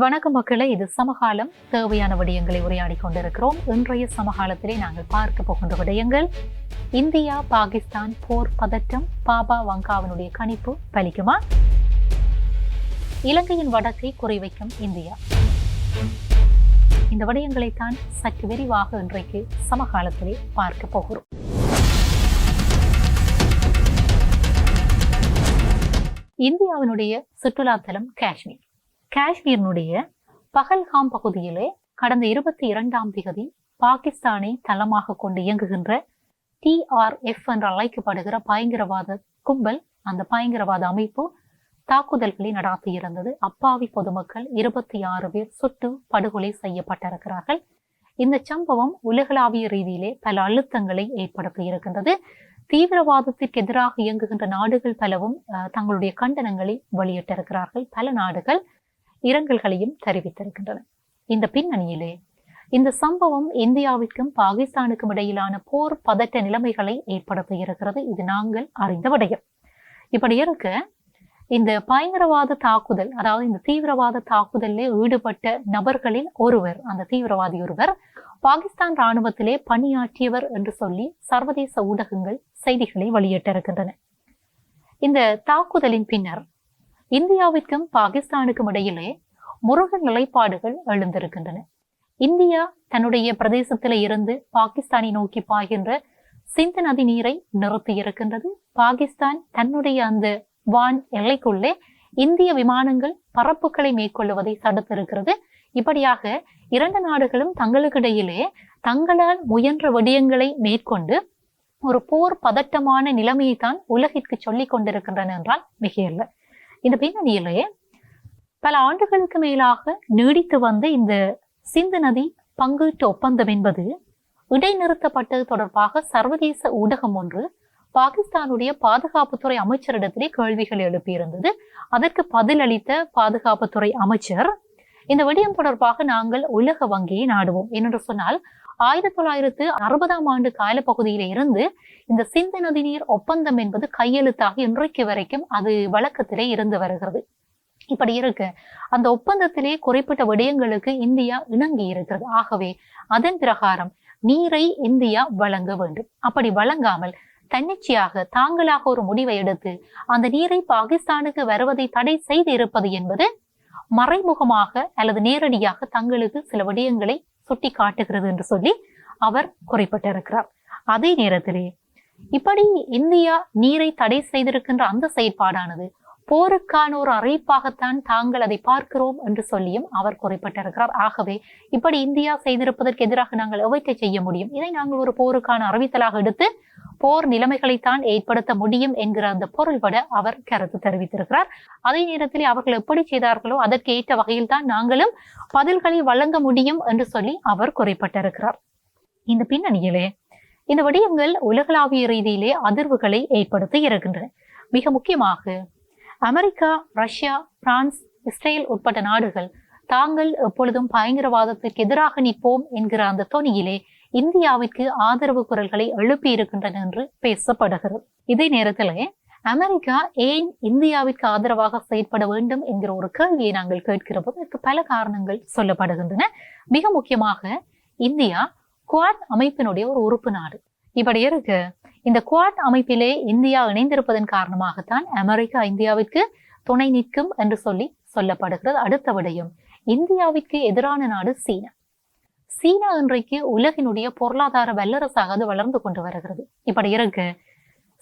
வணக்கம் மக்களே இது சமகாலம். தேவையான விடயங்களை உரையாடி கொண்டிருக்கிறோம். இன்றைய சமகாலத்திலே நாங்கள் பார்க்க போகின்ற விடயங்கள் இந்தியா பாகிஸ்தான் போர் பதட்டம் பாபா வங்காவினுடைய கணிப்பு பலிக்குமா? இலங்கையின் வடக்கை குறிவைக்கும் இந்தியா. இந்த விடயங்களைத்தான் சற்று விரிவாக இன்றைக்கு சமகாலத்திலே பார்க்க போகிறோம். இந்தியாவினுடைய சுற்றுலாத்தலம் காஷ்மீர். காஷ்மீரினுடைய பகல்காம் பகுதியிலே கடந்த இருபத்தி இரண்டாம் திகதி பாகிஸ்தானை தளமாக கொண்டு இயங்குகின்ற டிஆர்எஃப் என்று அழைக்கப்படுகிற பயங்கரவாத கும்பல் அந்த பயங்கரவாத அமைப்பு தாக்குதல்களை நடாத்தியிருந்தது. அப்பாவி பொதுமக்கள் இருபத்தி ஆறு பேர் சுட்டு படுகொலை செய்யப்பட்டிருக்கிறார்கள். இந்த சம்பவம் உலகளாவிய ரீதியிலே பல அழுத்தங்களை ஏற்படுத்தி இருக்கின்றது தீவிரவாதத்திற்கு எதிராக இயங்குகின்ற நாடுகள் பலவும் அஹ், தங்களுடைய கண்டனங்களை வெளியிட்டிருக்கிறார்கள். பல நாடுகள் இரங்கல்களையும் தெரிவித்திருக்கின்றன. இந்த பின்னணியிலே இந்த சம்பவம் இந்தியாவிற்கும் பாகிஸ்தானுக்கும் இடையிலான போர் பதட்ட நிலைமைகளை ஏற்படுத்தி இருக்கிறது இது நாங்கள் அறிந்த விடயம். இப்படி இருக்க இந்த பயங்கரவாத தாக்குதல் அதாவது இந்த தீவிரவாத தாக்குதலில் ஈடுபட்ட நபர்களில் ஒருவர் அந்த தீவிரவாதி ஒருவர் பாகிஸ்தான் ராணுவத்திலே பணியாற்றியவர் என்று சொல்லி சர்வதேச ஊடகங்கள் செய்திகளை வெளியிட்டிருக்கின்றன. இந்த தாக்குதலின் பின்னர் இந்தியாவிற்கும் பாகிஸ்தானுக்கும் இடையிலே முருக நிலைப்பாடுகள் எழுந்திருக்கின்றன. இந்தியா தன்னுடைய பிரதேசத்தில இருந்து பாகிஸ்தானை நோக்கி பாய்கின்ற சிந்து நதி நீரை நிறுத்தி இருக்கின்றது. பாகிஸ்தான் தன்னுடைய அந்த வான் எல்லைக்குள்ளே இந்திய விமானங்கள் பரப்புகளை மேற்கொள்ளுவதை தடுத்திருக்கிறது. இப்படியாக இரண்டு நாடுகளும் தங்களுக்கிடையிலே தங்களால் முயன்ற விடயங்களை மேற்கொண்டு ஒரு போர் பதட்டமான நிலைமையை தான் உலகிற்கு சொல்லிக் கொண்டிருக்கின்றன என்றால் மிகையல்ல. இந்த பின்னணியிலே பல ஆண்டுகளுக்கு மேலாக நீடித்து வந்த இந்த சிந்து நதி பங்கீட்டு ஒப்பந்தம் என்பது இடைநிறுத்தப்பட்டது தொடர்பாக சர்வதேச ஊடகம் ஒன்று பாகிஸ்தானுடைய பாதுகாப்புத்துறை அமைச்சரிடத்திலே கேள்விகள் எழுப்பியிருந்தது. அதற்கு பதிலளித்த பாதுகாப்புத்துறை அமைச்சர் இந்த விடயம் தொடர்பாக நாங்கள் உலக வங்கியை நாடுவோம். ஏனென்று சொன்னால் ஆயிரத்தி தொள்ளாயிரத்து அறுபதாம் ஆண்டு காலப்பகுதியில இருந்து இந்த சிந்து நதி நீர் ஒப்பந்தம் என்பது கையெழுத்தாகி இன்றைக்கு வரைக்கும் அது வழக்கத்திலே இருந்து வருகிறது. இப்படி இருக்கு. அந்த ஒப்பந்தத்திலே குறிப்பிட்ட விடயங்களுக்கு இந்தியா இணங்கி இருக்கிறது. ஆகவே அதன் பிரகாரம் நீரை இந்தியா வழங்க வேண்டும். அப்படி வழங்காமல் தன்னிச்சையாக தாங்களாக ஒரு முடிவை எடுத்து அந்த நீரை பாகிஸ்தானுக்கு வருவதை தடை செய்து இருப்பது என்பது மறைமுகமாக அல்லது நேரடியாக தங்களுக்கு சில விடயங்களை சுட்டி காட்டுகிறது என்று சொல்லி அவர் குறிப்பிட்டிருக்கிறார். அதே நேரத்திலே இப்படி இந்தியா நீரை தடை செய்திருக்கின்ற அந்த செயற்பாடானது போருக்கான ஒரு அறிவிப்பாகத்தான் தாங்கள் அதை பார்க்கிறோம் என்று சொல்லியும் அவர் குறிப்பிட்டிருக்கிறார். ஆகவே இப்படி இந்தியா செய்திருப்பதற்கு எதிராக நாங்கள் எவற்றை செய்ய முடியும்? இதை நாங்கள் ஒரு போருக்கான அறிவித்தலாக எடுத்து போர் நிலைமைகளைத்தான் ஏற்படுத்த முடியும் என்கிற அந்த பொருள்பட அவர் கருத்து தெரிவித்திருக்கிறார். அதே நேரத்தில் அவர்கள் எப்படி செய்தார்களோ அதற்கு ஏற்ற வகையில் தான் நாங்களும் பதில்களை வழங்க முடியும் என்று சொல்லி அவர் குறிப்பிட்டிருக்கிறார். இந்த பின்னணியிலே இந்த விடயங்கள் உலகளாவிய ரீதியிலே அதிர்வுகளை ஏற்படுத்தி இருக்கின்றன. மிக முக்கியமாக அமெரிக்கா ரஷ்யா பிரான்ஸ் இஸ்ரேல் உட்பட்ட நாடுகள் தாங்கள் எப்பொழுதும் பயங்கரவாதத்திற்கு எதிராக நிற்போம் என்கிற அந்த தொனியிலே இந்தியாவிற்கு ஆதரவு குரல்களை எழுப்பி இருக்கின்றன என்று பேசப்படுகிறது. இதே நேரத்திலே அமெரிக்கா ஏன் இந்தியாவிற்கு ஆதரவாக செயற்பட வேண்டும் என்கிற ஒரு கேள்வியை நாங்கள் கேட்கிற போது இதற்கு பல காரணங்கள் சொல்லப்படுகின்றன. மிக முக்கியமாக இந்தியா குவாட் அமைப்பினுடைய ஒரு உறுப்பு நாடு. இப்படி இருக்கு. இந்த குவாட் அமைப்பிலே இந்தியா இணைந்திருப்பதன் காரணமாகத்தான் அமெரிக்கா இந்தியாவிற்கு துணை நிற்கும் என்று சொல்லி சொல்லப்படுகிறது. அடுத்த விடயம் இந்தியாவிற்கு எதிரான நாடு சீனா. சீனா இன்றைக்கு உலகினுடைய பொருளாதார வல்லரசாக அது வளர்ந்து கொண்டு வருகிறது. இப்படி இருக்கு.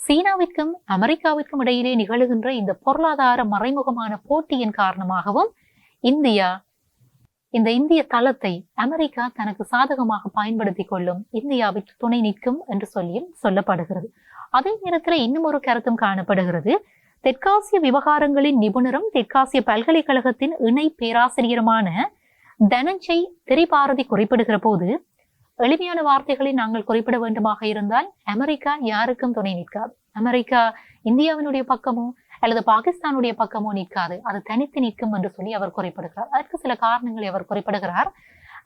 சீனாவிற்கும் அமெரிக்காவிற்கும் இடையிலே நிகழுகின்ற இந்த பொருளாதார மறைமுகமான போட்டியின் காரணமாகவும் இந்தியா இந்த இந்திய தளத்தை அமெரிக்கா தனக்கு சாதகமாக பயன்படுத்திக் கொள்ளும் இந்தியாவிற்கு துணை நிற்கும் என்று சொல்லியும் சொல்லப்படுகிறது. அதே நேரத்தில் இன்னும் ஒரு கருத்தும் காணப்படுகிறது. தெற்காசிய விவகாரங்களின் நிபுணரும் தெற்காசிய பல்கலைக்கழகத்தின் இணை பேராசிரியருமான தனஞ்சய் திரிபாரதி குறிப்பிடுகிற போது எளிமையான வார்த்தைகளை நாங்கள் குறிப்பிட வேண்டுமாக இருந்தால் அமெரிக்கா யாருக்கும் துணை நிற்காது. அமெரிக்கா இந்தியாவினுடைய பக்கமோ அல்லது பாகிஸ்தானுடைய பக்கமோ நிற்காது. அது தனித்து நிற்கும் என்று சொல்லி அவர் குறிப்பிடுகிறார். அதற்கு சில காரணங்களை அவர் குறிப்பிடுகிறார்.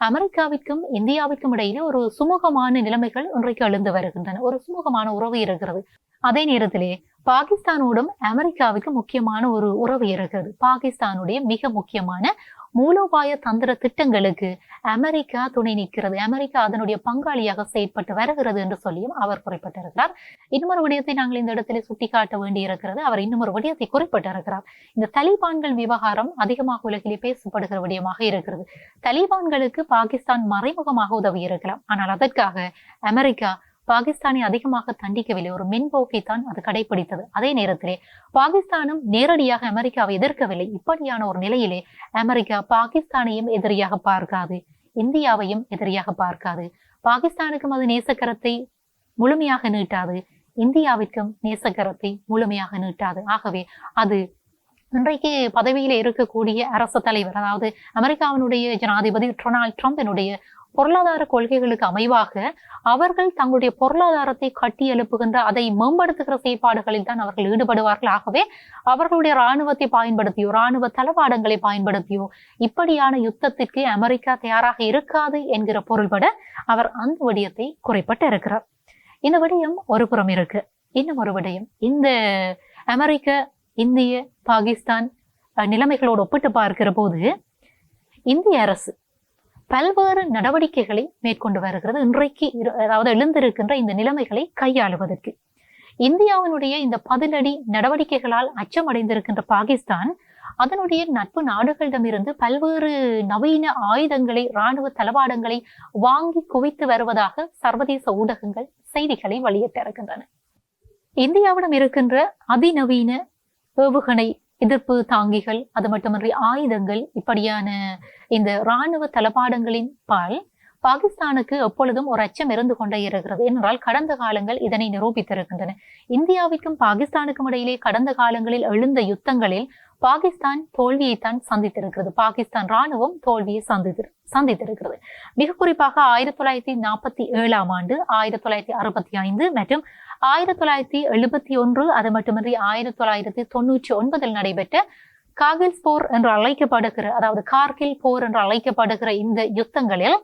அமெரிக்காவிற்கும் இந்தியாவிற்கும் இடையிலே ஒரு சுமூகமான நிலைமைகள் இன்றைக்கு எழுந்து வருகின்றன. ஒரு சுமூகமான உறவு இருக்கிறது. அதே நேரத்திலே பாகிஸ்தானோடும் அமெரிக்காவுக்கு முக்கியமான ஒரு உறவு இருக்கிறது. பாகிஸ்தானுடைய மிக முக்கியமான மூலோபாய தந்திர திட்டங்களுக்கு அமெரிக்கா துணை நிற்கிறது. அமெரிக்கா அதனுடைய பங்காளியாக செயற்பட்டு வருகிறது என்று சொல்லியும் அவர் குறிப்பிட்டிருக்கிறார். இன்னொரு விடயத்தை நாங்கள் இந்த இடத்திலே சுட்டிக்காட்ட வேண்டியிருக்கிறது. அவர் இன்னொரு விடயத்தை குறிப்பிட்டிருக்கிறார். இந்த தலிபான்கள் விவகாரம் அதிகமாக உலகிலே பேசப்படுகிற விடயமாக இருக்கிறது. தலிபான்களுக்கு பாகிஸ்தான் மறைமுகமாக உதவி இருக்கலாம் ஆனால் அதற்காக அமெரிக்கா பாகிஸ்தானை அதிகமாக தண்டிக்கவில்லை. ஒரு மென்போக்கை தான் அது கடைபிடித்தது அதே நேரத்திலே பாகிஸ்தானும் நேரடியாக அமெரிக்காவை எதிர்க்கவில்லை. இப்படியான ஒரு நிலையிலே அமெரிக்கா பாகிஸ்தானையும் எதிரியாக பார்க்காது. இந்தியாவையும் எதிரியாக பார்க்காது. பாகிஸ்தானுக்கும் அது நேசக்கரத்தை முழுமையாக நீட்டாது. இந்தியாவிற்கும் நேசக்கரத்தை முழுமையாக நீட்டாது. ஆகவே அது இன்றைக்கு பதவியில் இருக்கக்கூடிய அரசு தலைவர் அதாவது அமெரிக்காவினுடைய ஜனாதிபதி டொனால்ட் ட்ரம்பினுடைய பொருளாதார கொள்கைகளுக்கு அமைவாக அவர்கள் தங்களுடைய பொருளாதாரத்தை கட்டி எழுப்புகின்ற அதை மேம்படுத்துகிற செயற்பாடுகளில் தான் அவர்கள் ஈடுபடுவார்கள். ஆகவே அவர்களுடைய இராணுவத்தை பயன்படுத்தியோ இராணுவ தளவாடங்களை பயன்படுத்தியோ இப்படியான யுத்தத்திற்கு அமெரிக்கா தயாராக இருக்காது என்கிற பொருள்பட அவர் அந்த விடயத்தை குறைப்பட்டு இருக்கிறார் இந்த விடயம் ஒரு புறம் இருக்கு. இன்னும் ஒரு விடயம். இந்த அமெரிக்க இந்திய பாகிஸ்தான் அஹ், நிலைமைகளோடு ஒப்பிட்டு பார்க்கிற போது இந்திய அரசு பல்வேறு நடவடிக்கைகளை மேற்கொண்டு வருகிறது. இன்றைக்கு இரு- அதாவது எழுந்திருக்கின்ற இந்த நிலைமைகளை கையாளுவதற்கு. இந்தியாவினுடைய இந்த பதிலடி நடவடிக்கைகளால் அச்சமடைந்திருக்கின்ற பாகிஸ்தான் அதனுடைய நட்பு நாடுகளிடமிருந்து பல்வேறு நவீன ஆயுதங்களை இராணுவ தளவாடங்களை வாங்கி குவித்து வருவதாக சர்வதேச ஊடகங்கள் செய்திகளை வெளியிட்டிருக்கின்றன. இந்தியாவிடம் இருக்கின்ற அதிநவீன ஏவுகணை எதிர்ப்பு தாங்கிகள் அது மட்டுமின்றி ஆயுதங்கள் இப்படியான இந்த இராணுவ தளபாடங்களின் பால் பாகிஸ்தானுக்கு எப்பொழுதும் ஒரு அச்சம் இருந்து கொண்டே இருக்கிறது. என்றால் கடந்த காலங்கள் இதனை நிரூபித்திருக்கின்றன. இந்தியாவிற்கும் பாகிஸ்தானுக்கும் இடையிலே கடந்த காலங்களில் எழுந்த யுத்தங்களில் பாகிஸ்தான் தோல்வியைத்தான் சந்தித்திருக்கிறது. பாகிஸ்தான் ராணுவம் தோல்வியை சந்தித்து சந்தித்திருக்கிறது. மிக குறிப்பாக ஆயிரத்தி தொள்ளாயிரத்தி நாற்பத்தி ஏழாம் ஆண்டு ஆயிரத்தி தொள்ளாயிரத்தி அறுபத்தி ஐந்து மற்றும் ஆயிரத்தி தொள்ளாயிரத்தி எழுபத்தி ஒன்று அது மட்டுமின்றி ஆயிரத்தி தொள்ளாயிரத்தி தொண்ணூற்றி ஒன்பதில் நடைபெற்ற கார்கில் போர் என்று அழைக்கப்படுகிற அதாவது கார்கில் போர் என்று அழைக்கப்படுகிற இந்த யுத்தங்களில்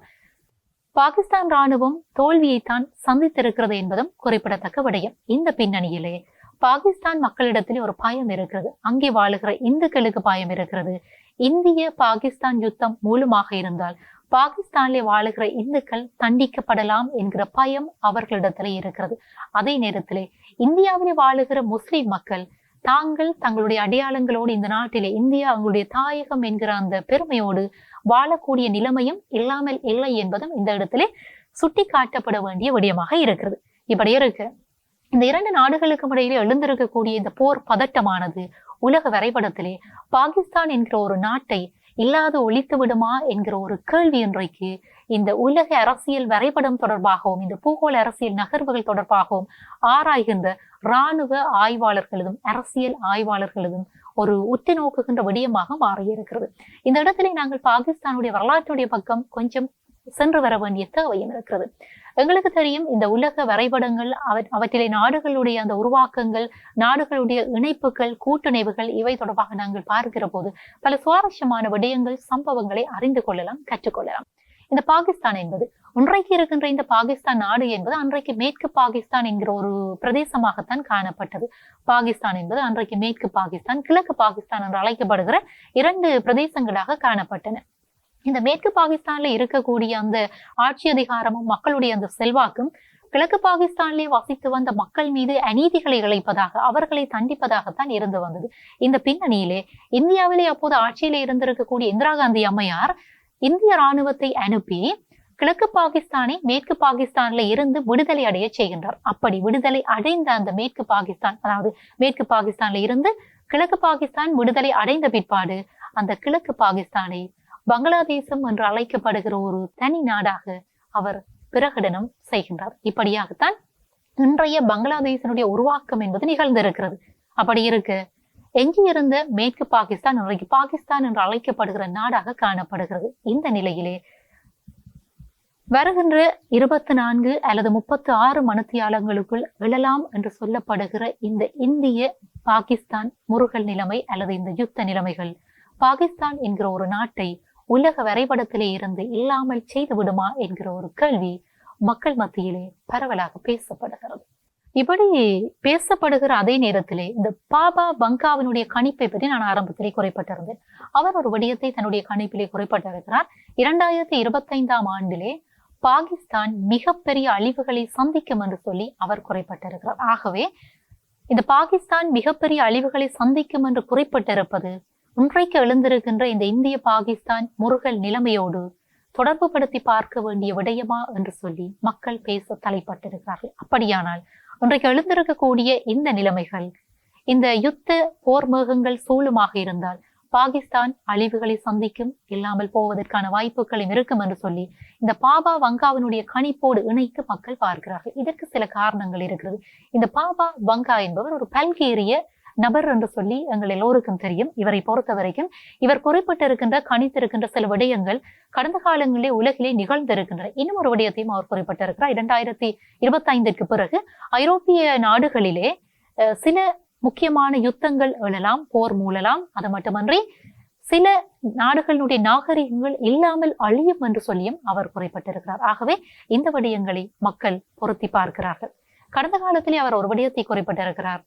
பாகிஸ்தான் ராணுவம் தோல்வியைத்தான் சந்தித்திருக்கிறது என்பதும் குறிப்பிடத்தக்க விடயம். இந்த பின்னணியிலே பாகிஸ்தான் மக்களிடத்தில் ஒரு பயம் இருக்கிறது. அங்கே வாழுகிற இந்துக்களுக்கு பயம் இருக்கிறது. இந்திய பாகிஸ்தான் யுத்தம் மூலமாக இருந்தால் பாகிஸ்தானிலே வாழுகிற இந்துக்கள் தண்டிக்கப்படலாம் என்கிற பயம் அவர்களிடத்திலே இருக்கிறது. அதே நேரத்திலே இந்தியாவிலே வாழுகிற முஸ்லிம் மக்கள் தாங்கள் தங்களுடைய அடையாளங்களோடு இந்த நாட்டிலே இந்தியா அவங்களுடைய தாயகம் என்கிற அந்த பெருமையோடு வாழக்கூடிய நிலைமையும் இல்லாமல் இல்லை என்பதும் இந்த இடத்திலே சுட்டி காட்டப்பட வேண்டிய விடயமாக இருக்கிறது. இப்படி இருக்கு இந்த இரண்டு நாடுகளுக்கும் இடையிலே எழுந்திருக்கக்கூடிய இந்த போர் பதட்டமானது உலக வரைபடத்திலே பாகிஸ்தான் என்கிற ஒரு நாட்டை இல்லாது ஒழித்து விடுமா என்கிற ஒரு கேள்வி இன்றைக்கு இந்த உலக அரசியல் வரைபடம் தொடர்பாகவும் இந்த பூகோள அரசியல் நகர்வுகள் தொடர்பாகவும் ஆராய்கின்ற இராணுவ ஆய்வாளர்களதும் அரசியல் ஆய்வாளர்களதும் ஒரு உத்தி நோக்குகின்ற விடயமாக மாறியிருக்கிறது. இந்த இடத்திலே நாங்கள் பாகிஸ்தானுடைய வரலாற்றுடைய பக்கம் கொஞ்சம் சென்று வர வேண்டிய தேவையும் இருக்கிறது. எங்களுக்கு தெரியும் இந்த உலக வரைபடங்கள் அவற்றிலே நாடுகளுடைய அந்த உருவாக்கங்கள் நாடுகளுடைய இணைப்புகள் கூட்டிணைவுகள் இவை தொடர்பாக நாங்கள் பார்க்கிற போது பல சுவாரஸ்யமான விடயங்கள் சம்பவங்களை அறிந்து கொள்ளலாம் கற்றுக்கொள்ளலாம். இந்த பாகிஸ்தான் என்பது இன்றைக்கு இருக்கின்ற இந்த பாகிஸ்தான் நாடு என்பது அன்றைக்கு மேற்கு பாகிஸ்தான் என்கிற ஒரு பிரதேசமாகத்தான் காணப்பட்டது. பாகிஸ்தான் என்பது அன்றைக்கு மேற்கு பாகிஸ்தான் கிழக்கு பாகிஸ்தான் என்று அழைக்கப்படுகிற இரண்டு பிரதேசங்களாக காணப்பட்டன. இந்த மேற்கு பாகிஸ்தான்ல இருக்கக்கூடிய அந்த ஆட்சி அதிகாரமும் மக்களுடைய அந்த செல்வாக்கும் கிழக்கு பாகிஸ்தானிலே வசித்து வந்த மக்கள் மீது அநீதிகளை இழைப்பதாக அவர்களை தண்டிப்பதாகத்தான் இருந்து வந்தது. இந்த பின்னணியிலே இந்தியாவிலே அப்போது ஆட்சியிலே இருந்திருக்கக்கூடிய இந்திரா காந்தி அம்மையார் இந்திய ராணுவத்தை அனுப்பி கிழக்கு பாகிஸ்தானை மேற்கு பாகிஸ்தான்ல இருந்து விடுதலை அடைய செய்கின்றார். அப்படி விடுதலை அடைந்த அந்த மேற்கு பாகிஸ்தான் அதாவது மேற்கு பாகிஸ்தான்ல இருந்து கிழக்கு பாகிஸ்தான் விடுதலை அடைந்த பிற்பாடு அந்த கிழக்கு பாகிஸ்தானை பங்களாதேசம் என்று அழைக்கப்படுகிற ஒரு தனி நாடாக அவர் பிரகடனம் செய்கின்றார். இப்படியாகத்தான் இன்றைய பங்களாதேசனுடைய உருவாக்கம் என்பது நிகழ்ந்திருக்கிறது. அப்படி இருக்கு எஞ்சியிருந்த மேற்கு பாகிஸ்தான் இன்றைக்கு பாகிஸ்தான் என்று அழைக்கப்படுகிற நாடாக காணப்படுகிறது. இந்த நிலையிலே வருகின்ற இருபத்தி நான்கு அல்லது முப்பத்தி ஆறு மணித்தியாலங்களுக்குள் விழலாம் என்று சொல்லப்படுகிற இந்த இந்திய பாகிஸ்தான் முருகல் நிலைமை அல்லது இந்த யுத்த நிலைமைகள் பாகிஸ்தான் என்கிற ஒரு நாட்டை உலக வரைபடத்திலே இருந்து இல்லாமல் செய்து விடுமா என்கிற ஒரு கேள்வி மக்கள் மத்தியிலே பரவலாக பேசப்படுகிறது. இப்படி பேசப்படுகிற அதே நேரத்திலே இந்த பாபா பங்காவினுடைய கணிப்பை பற்றி நான் ஆரம்பத்திலே குறைப்பட்டிருந்தேன். அவர் ஒரு விடயத்தை தன்னுடைய கணிப்பிலே குறைப்பட்டிருக்கிறார். இரண்டாயிரத்தி இருபத்தைந்தாம் ஆண்டிலே பாகிஸ்தான் மிகப்பெரிய அழிவுகளை சந்திக்கும் என்று சொல்லி அவர் குறைப்பட்டிருக்கிறார். ஆகவே இந்த பாகிஸ்தான் மிகப்பெரிய அழிவுகளை சந்திக்கும் என்று குறிப்பிட்டிருப்பது இன்றைக்கு எழுந்திருக்கின்ற இந்த இந்திய பாகிஸ்தான் முருகல் நிலைமையோடு தொடர்பு படுத்தி பார்க்க வேண்டிய விடயமா என்று சொல்லி மக்கள் பேச தலைப்பட்டிருக்கிறார்கள். அப்படியானால் இன்றைக்கு எழுந்திருக்கக்கூடிய இந்த நிலைமைகள் இந்த யுத்த போர் மேகங்கள் சூழுமாக இருந்தால் பாகிஸ்தான் அழிவுகளை சந்திக்கும் இல்லாமல் போவதற்கான வாய்ப்புகளும் இருக்கும் என்று சொல்லி இந்த பாபா வங்காவினுடைய கணிப்போடு இணைத்து மக்கள் பார்க்கிறார்கள். இதற்கு சில காரணங்கள் இருக்கிறது. இந்த பாபா வங்கா என்பவர் ஒரு பல்கேறிய நபர் என்று சொல்லி எங்கள் எல்லோருக்கும் தெரியும். இவரை பொறுத்த வரைக்கும் இவர் குறிப்பிட்டிருக்கின்ற கணித்திருக்கின்ற சில விடயங்கள் கடந்த காலங்களிலே உலகிலே நிகழ்ந்திருக்கின்றன. இன்னும் ஒரு விடயத்தையும் அவர் குறிப்பிட்டிருக்கிறார். இரண்டாயிரத்தி இருபத்தி ஐந்திற்கு பிறகு ஐரோப்பிய நாடுகளிலே சில முக்கியமான யுத்தங்கள் எழலாம் போர் மூலலாம் அது மட்டுமன்றி சில நாடுகளுடைய நாகரிகங்கள் இல்லாமல் அழியும் என்று சொல்லியும் அவர் குறிப்பிட்டிருக்கிறார். ஆகவே இந்த விடயங்களை மக்கள் பொருத்தி பார்க்கிறார்கள். கடந்த காலத்திலே அவர் ஒரு விடயத்தை குறிப்பிட்டிருக்கிறார்.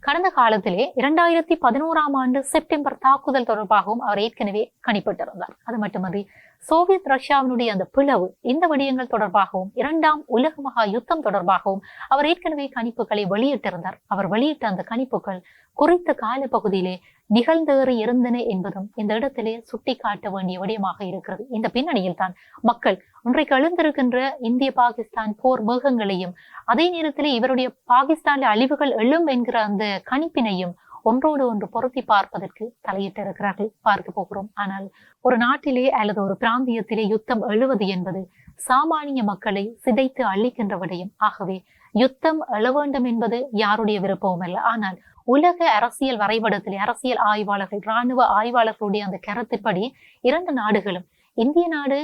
கடந்த காலத்திலே இரண்டாயிரத்தி பதினோராம் ஆண்டு செப்டம்பர் தாக்குதல் தொடர்பாகவும் அவர் ஏற்கனவே கணிப்பிட்டிருந்தார். அது மட்டுமன்றி சோவியத் ரஷ்யாவினுடைய அந்த பிளவு இந்த விடயங்கள் தொடர்பாகவும் இரண்டாம் உலக மகா யுத்தம் தொடர்பாகவும் அவர் ஏற்கனவே கணிப்புகளை வெளியிட்டிருந்தார். அவர் வெளியிட்ட அந்த கணிப்புகள் குறித்த கால பகுதியிலே நிகழ்ந்தேறி இருந்தன என்பதும் இந்த இடத்திலே சுட்டிக்காட்ட வேண்டிய விடயமாக இருக்கிறது. இந்த பின்னணியில் தான் மக்கள் இன்றைக்கு எழுந்திருக்கின்ற இந்திய பாகிஸ்தான் போர் மேகங்களையும் அதே நேரத்திலே இவருடைய பாகிஸ்தானில் அழிவுகள் எழும் என்கிற அந்த கணிப்பினையும் ஒன்றோடு ஒன்று பொருத்தி பார்ப்பதற்கு தலையிட்டிருக்கிறார்கள். பார்க்க போகிறோம். ஆனால் ஒரு நாட்டிலே அல்லது ஒரு பிராந்தியத்திலே யுத்தம் எழுவது என்பது சாமானிய மக்களை சிதைத்து அழிக்கின்ற விடயம். ஆகவே யுத்தம் எழ வேண்டும் என்பது யாருடைய விருப்பமும் அல்ல. ஆனால் உலக அரசியல் வரைபடத்திலே அரசியல் ஆய்வாளர்கள் இராணுவ ஆய்வாளர்களுடைய அந்த கருத்துப்படி இரண்டு நாடுகளும் இந்திய நாடு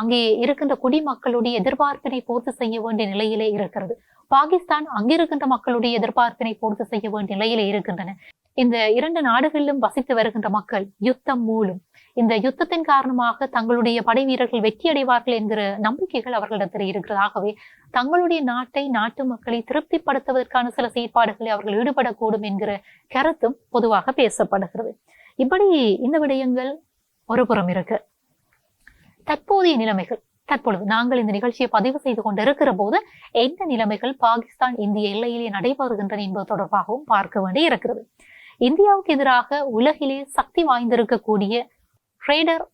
அங்கே இருக்கின்ற குடிமக்களுடைய எதிர்பார்ப்பினை பூர்த்தி செய்ய வேண்டிய நிலையிலே இருக்கிறது. பாகிஸ்தான் அங்கிருக்கின்ற மக்களுடைய எதிர்பார்ப்பினை பூர்த்தி செய்ய வேண்டிய நிலையிலே இருக்கின்றன. இந்த இரண்டு நாடுகளிலும் வசித்து வருகின்ற மக்கள் யுத்தம் மூலம். இந்த யுத்தத்தின் காரணமாக தங்களுடைய படை வீரர்கள் வெற்றியடைவார்கள் என்கிற நம்பிக்கைகள் அவர்களிடத்தில் இருக்கிறதாகவே தங்களுடைய நாட்டை நாட்டு மக்களை திருப்திப்படுத்துவதற்கான சில செயற்பாடுகளை அவர்கள் ஈடுபடக்கூடும் என்கிற கருத்தும் பொதுவாக பேசப்படுகிறது. இப்படி இந்த விடயங்கள் ஒரு புறம் இருக்கு. தற்போதைய நிலைமைகள் தற்பொழுது நாங்கள் இந்த நிகழ்ச்சியை பதிவு செய்து கொண்டிருக்கிற போது எந்த நிலைமைகள் பாகிஸ்தான் இந்திய எல்லையிலே நடைபெறுகின்றன என்பது தொடர்பாகவும் பார்க்க வேண்டி இருக்கிறது இந்தியாவுக்கு எதிராக உலகிலே சக்தி வாய்ந்திருக்கக்கூடிய ட்ரேடர்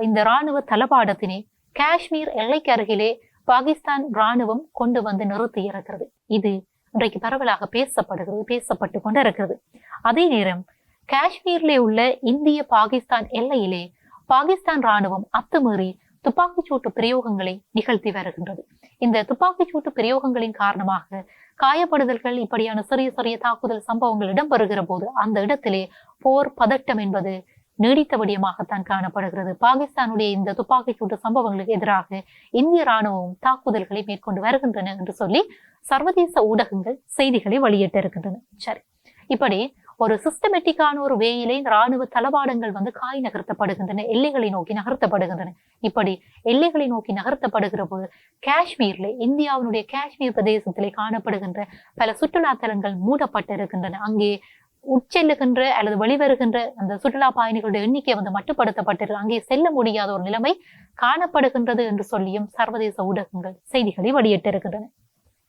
இந்த ராணுவ தளபாடத்தினை காஷ்மீர் எல்லைக்கு அருகிலே பாகிஸ்தான் ராணுவம் கொண்டு வந்து நிறுத்தி இருக்கிறது. இது இன்றைக்கு பரவலாக பேசப்படுகிறது பேசப்பட்டு கொண்டு இருக்கிறது அதே நேரம் காஷ்மீரிலே உள்ள இந்திய பாகிஸ்தான் எல்லையிலே பாகிஸ்தான் ராணுவம் அத்துமீறி துப்பாக்கிச்சூட்டு பிரயோகங்களை நிகழ்த்தி வருகின்றது. இந்த துப்பாக்கிச்சூட்டு பிரயோகங்களின் காரணமாக காயப்படுதல்கள் இப்படியான சிறிய சிறிய தாக்குதல் சம்பவங்கள் இடம்பெறுகிற போது அந்த இடத்திலே போர் பதட்டம் என்பது நீடித்த விடயமாகத்தான் காணப்படுகிறது. பாகிஸ்தானுடைய இந்த துப்பாக்கிச்சூட்டு சம்பவங்களுக்கு எதிராக இந்திய ராணுவம் தாக்குதல்களை மேற்கொண்டு வருகின்றன என்று சொல்லி சர்வதேச ஊடகங்கள் செய்திகளை வெளியிட்டிருக்கின்றன. சரி இப்படி ஒரு சிஸ்டமேட்டிக்கான ஒரு வேயிலே இந்த ராணுவ தளவாடங்கள் வந்து காய் நகர்த்தப்படுகின்றன எல்லைகளை நோக்கி நகர்த்தப்படுகின்றன. இப்படி எல்லைகளை நோக்கி நகர்த்தப்படுகிற போது காஷ்மீர்ல இந்தியாவினுடைய காஷ்மீர் பிரதேசத்திலே காணப்படுகின்ற பல சுற்றுலா தலங்கள் மூடப்பட்டிருக்கின்றன. அங்கே உட்செல்லுகின்ற அல்லது வெளிவருகின்ற அந்த சுற்றுலா பயணிகளுடைய எண்ணிக்கை வந்து மட்டுப்படுத்தப்பட்டிருக்கு. அங்கே செல்ல முடியாத ஒரு நிலைமை காணப்படுகின்றது என்று சொல்லியும் சர்வதேச ஊடகங்கள் செய்திகளை வெளியிட்டிருக்கின்றன.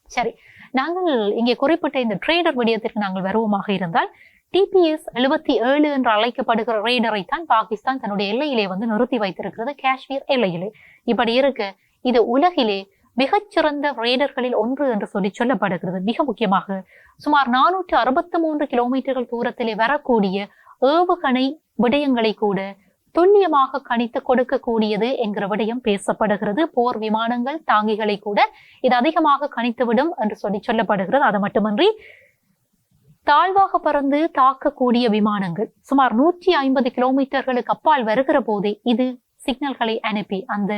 சரி நாங்கள் இங்கே குறிப்பிட்ட இந்த ட்ரேடர் விடயத்திற்கு நாங்கள் வருவமாக இருந்தால் டிபிஎஸ் எழுபத்தி ஏழு என்று அழைக்கப்படுகிற ரேடரை தான் பாகிஸ்தான் தன்னுடைய எல்லையிலே வந்து நிறுத்தி வைத்திருக்கிறது காஷ்மீர் எல்லையிலே. இப்படி இருக்க. இது உலகிலே மிகச்சிறந்த ரேடர்களில் ஒன்று என்று சொல்லி சொல்லப்படுகிறது. மிக முக்கியமாக சுமார் நானூற்று அறுபத்தி மூன்று கிலோமீட்டர்கள் தூரத்திலே வரக்கூடிய ஏவுகணை விடயங்களை கூட துல்லியமாக கணித்து கொடுக்கக்கூடியது என்கிற விடயம் பேசப்படுகிறது. போர் விமானங்கள் தாங்கிகளை கூட இது அதிகமாக கணித்துவிடும் என்று சொல்லி சொல்லப்படுகிறது. அது மட்டுமன்றி தாழ்வாக பறந்து தாக்கக்கூடிய விமானங்கள். சுமார் நூற்றி ஐம்பது கிலோமீட்டர்களுக்கு அப்பால் வருகிற போதே இது சிக்னல்களை அனுப்பி அந்த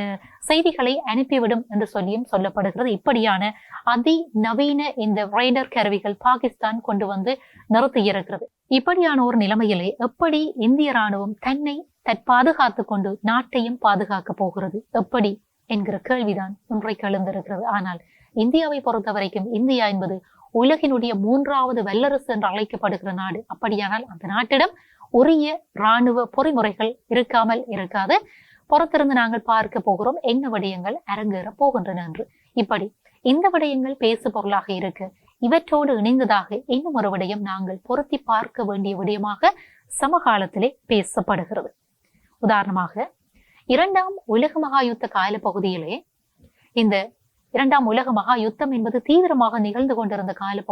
செய்திகளை அனுப்பிவிடும் என்று சொல்லியும் சொல்லப்படுகிறது. இப்படியான அதி நவீன இந்த ரைடர் கருவிகள் பாகிஸ்தான் கொண்டு வந்து நிறுத்தியிருக்கிறது இப்படியான ஒரு நிலைமையிலே எப்படி இந்திய ராணுவம் தன்னை தற்பாதுகாத்து கொண்டு நாட்டையும் பாதுகாக்க போகிறது? எப்படி என்கிற கேள்விதான் இன்றைக்கு எழுந்திருக்கிறது. ஆனால் இந்தியாவை பொறுத்த வரைக்கும் இந்தியா என்பது உலகினுடைய மூன்றாவது வல்லரசு என்று அழைக்கப்படுகிற நாடு. அப்படியானால் அந்த நாட்டிடம் உரிய இராணுவ பொறிமுறைகள் இருக்காமல் இருக்காது. புறத்திருந்து நாங்கள் பார்க்க போகிறோம் என்ன விடயங்கள் அரங்கேற போகின்றன என்று. இப்படி இந்த விடயங்கள் பேசு பொருளாக இருக்கு. இவற்றோடு இணைந்ததாக இன்னும் ஒரு விடயம் நாங்கள் பொருத்தி பார்க்க வேண்டிய விடயமாக சமகாலத்திலே பேசப்படுகிறது. உதாரணமாக இரண்டாம் உலக மகாயுத்த கால பகுதியிலே இந்த இரண்டாம் உலக மகா யுத்தம் என்பது தீவிரமாக நிகழ்ந்து கொண்டிருந்த கால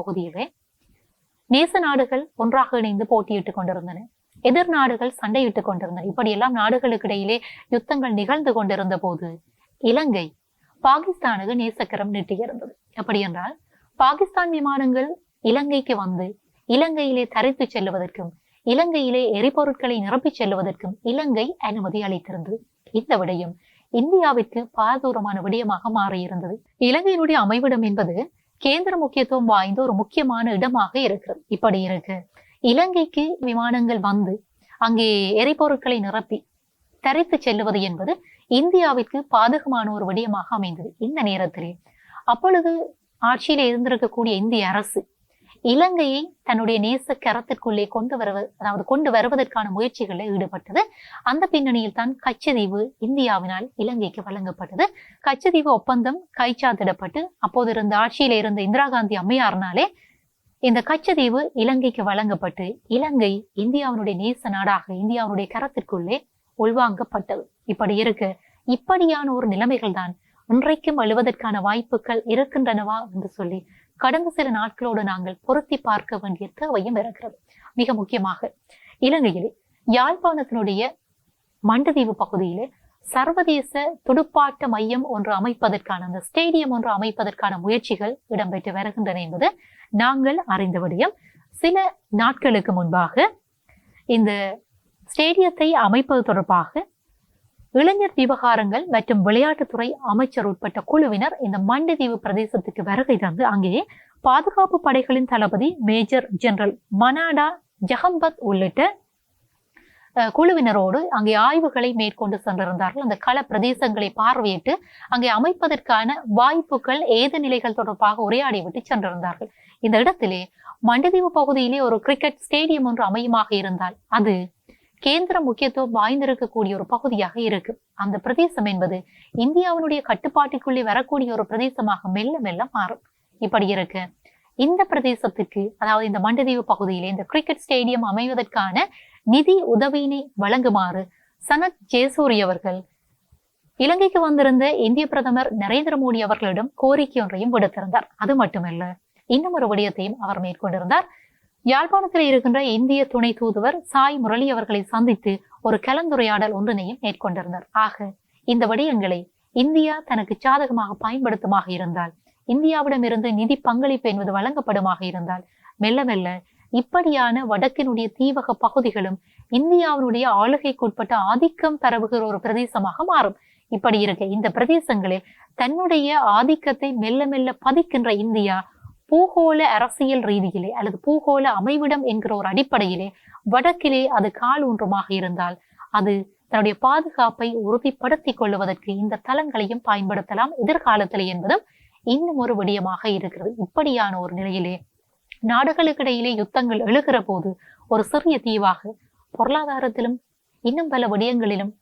நேச நாடுகள் ஒன்றாக இணைந்து போட்டியிட்டுக் கொண்டிருந்தன. எதிர் நாடுகள் சண்டையிட்டுக் கொண்டிருந்தன. இப்படியெல்லாம் நாடுகளுக்கு இடையிலே யுத்தங்கள் நிகழ்ந்து கொண்டிருந்த போது இலங்கை பாகிஸ்தானுக்கு நேசக்கரம் நீட்டியிருந்தது. அப்படி என்றால் பாகிஸ்தான் விமானங்கள் இலங்கைக்கு வந்து இலங்கையிலே தரித்து செல்லுவதற்கும் இலங்கையிலே எரிபொருட்களை நிரப்பிச் செல்லுவதற்கும் இலங்கை அனுமதி அளித்திருந்தது. இந்த விடயம் இந்தியாவிற்கு பாரதூரமான விடயமாக மாறியிருந்தது. இலங்கையினுடைய அமைவிடம் என்பது கேந்திர முக்கியத்துவம் வாய்ந்த ஒரு முக்கியமான இடமாக இருக்கிறது. இப்படி இருக்கு. இலங்கைக்கு விமானங்கள் வந்து அங்கே எரிபொருட்களை நிரப்பி தரித்து செல்லுவது என்பது இந்தியாவிற்கு பாதகமான ஒரு விடயமாக அமைந்தது. இந்த நேரத்திலே அப்பொழுது ஆட்சியில இருந்திருக்கக்கூடிய இந்திய அரசு இலங்கையை தன்னுடைய நேச கரத்திற்குள்ளே கொண்டு வருவது அதாவது கொண்டு வருவதற்கான முயற்சிகளில் ஈடுபட்டது. அந்த பின்னணியில் தான் கச்சதீவு இந்தியாவினால் இலங்கைக்கு வழங்கப்பட்டது. கச்சதீவு ஒப்பந்தம் கைச்சாத்திடப்பட்டு அப்போது இருந்த ஆட்சியில் இருந்த இந்திரா காந்தி அம்மையார்னாலே இந்த கச்சதீவு இலங்கைக்கு வழங்கப்பட்டு இலங்கை இந்தியாவினுடைய நேச நாடாக இந்தியாவினுடைய கரத்திற்குள்ளே உள்வாங்கப்பட்டது. இப்படி இருக்கு. இப்படியான ஒரு நிலைமைகள் தான் இன்றைக்கும் அழுவதற்கான வாய்ப்புகள் இருக்கின்றனவா என்று சொல்லி கடந்த சில நாட்களோடு நாங்கள் பொருத்தி பார்க்க வேண்டிய தேவையும் இருக்கிறது. மிக முக்கியமாக இலங்கையிலே யாழ்ப்பாணத்தினுடைய மண்டதீவு பகுதியிலே சர்வதேச துடுப்பாட்ட மையம் ஒன்று அமைப்பதற்கான அந்த ஸ்டேடியம் ஒன்று அமைப்பதற்கான முயற்சிகள் இடம்பெற்று வருகின்றன என்பது நாங்கள் அறிந்த விடயம். சில நாட்களுக்கு முன்பாக இந்த ஸ்டேடியத்தை அமைப்பது தொடர்பாக இளைஞர் விவகாரங்கள் மற்றும் விளையாட்டுத்துறை அமைச்சர் உட்பட்ட குழுவினர் இந்த மண்டதீவு பிரதேசத்துக்கு வருகை தந்து அங்கே பாதுகாப்பு படைகளின் தளபதி மேஜர் ஜெனரல் மனாடா ஜஹம்பத் உள்ளிட்ட அஹ், குழுவினரோடு அங்கே ஆய்வுகளை மேற்கொண்டு சென்றிருந்தார்கள். அந்த கள பிரதேசங்களை பார்வையிட்டு அங்கே அமைப்பதற்கான வாய்ப்புகள் ஏது நிலைகள் தொடர்பாக உரையாடிவிட்டு சென்றிருந்தார்கள். இந்த இடத்திலே மண்டதீவு பகுதியிலே ஒரு கிரிக்கெட் ஸ்டேடியம் ஒன்று அமையுமாக இருந்தால் அது கேந்திர முக்கியத்துவம் வாய்ந்திருக்கக்கூடிய ஒரு பகுதியாக இருக்கு. அந்த பிரதேசம் என்பது இந்தியாவினுடைய கட்டுப்பாட்டுக்குள்ளே வரக்கூடிய ஒரு பிரதேசமாக மெல்ல மெல்ல மாறும். இப்படி இருக்கு. இந்த பிரதேசத்துக்கு அதாவது இந்த மண்டதீவு பகுதியிலே இந்த கிரிக்கெட் ஸ்டேடியம் அமைவதற்கான நிதி உதவியினை வழங்குமாறு சனத் ஜெயசூரி அவர்கள் இலங்கைக்கு வந்திருந்த இந்திய பிரதமர் நரேந்திர மோடி அவர்களிடம் கோரிக்கை ஒன்றையும் விடுத்திருந்தார். அது மட்டுமல்ல இன்னும் ஒரு விடயத்தையும் அவர் மேற்கொண்டிருந்தார். யாழ்ப்பாணத்தில் இருக்கின்ற இந்திய துணை தூதுவர் சாய் முரளி அவர்களை சந்தித்து ஒரு கலந்துரையாடல் ஒன்றினையும் மேற்கொண்டிருந்தார். ஆக இந்த வடிவங்களை இந்தியா தனக்கு சாதகமாக பயன்படுத்துமாக இருந்தால் இந்தியாவிடமிருந்து நிதி பங்களிப்பு என்பது வழங்கப்படுமாக இருந்தால் மெல்ல மெல்ல இப்படியான வடக்கினுடைய தீவக பகுதிகளும் இந்தியாவினுடைய ஆளுகைக்குட்பட்ட ஆதிக்கம் பரவுகிற ஒரு பிரதேசமாக மாறும். இப்படி இருக்க இந்த பிரதேசங்களில் தன்னுடைய ஆதிக்கத்தை மெல்ல மெல்ல பதிக்கின்ற இந்தியா பூகோள அரசியல் ரீதியிலே அல்லது பூகோள அமைவிடம் என்கிற ஒரு அடிப்படையிலே வடக்கிலே அது கால் ஒன்றுமாக இருந்தால் அது தன்னுடைய பாதுகாப்பை உறுதிப்படுத்திக் கொள்வதற்கு இந்த தளங்களையும் பயன்படுத்தலாம் எதிர்காலத்திலே என்பதும் இன்னும் ஒரு விடயமாக இருக்கிறது. இப்படியான ஒரு நிலையிலே நாடுகளுக்கிடையிலே யுத்தங்கள் எழுகிற போது ஒரு சிறிய தீவாக பொருளாதாரத்திலும் இன்னும் பல விடயங்களிலும்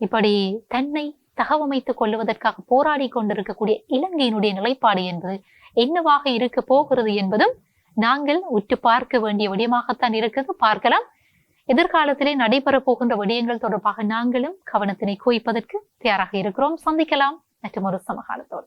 இப்படி தன்னை தகவமைத்துக் கொள்வதற்காக போராடி கொண்டிருக்கக்கூடிய இலங்கையினுடைய நிலைப்பாடு என்பது என்னவாக இருக்க போகிறது என்பதும் நாங்கள் உற்று பார்க்க வேண்டிய விடயமாகத்தான் இருக்கிறது. பார்க்கலாம். எதிர்காலத்திலே நடைபெற போகின்ற விடயங்கள் தொடர்பாக நாங்களும் கவனத்தினை குவிப்பதற்கு தயாராக இருக்கிறோம். சந்திக்கலாம். மற்றும் ஒரு சமகாலத்தோடு.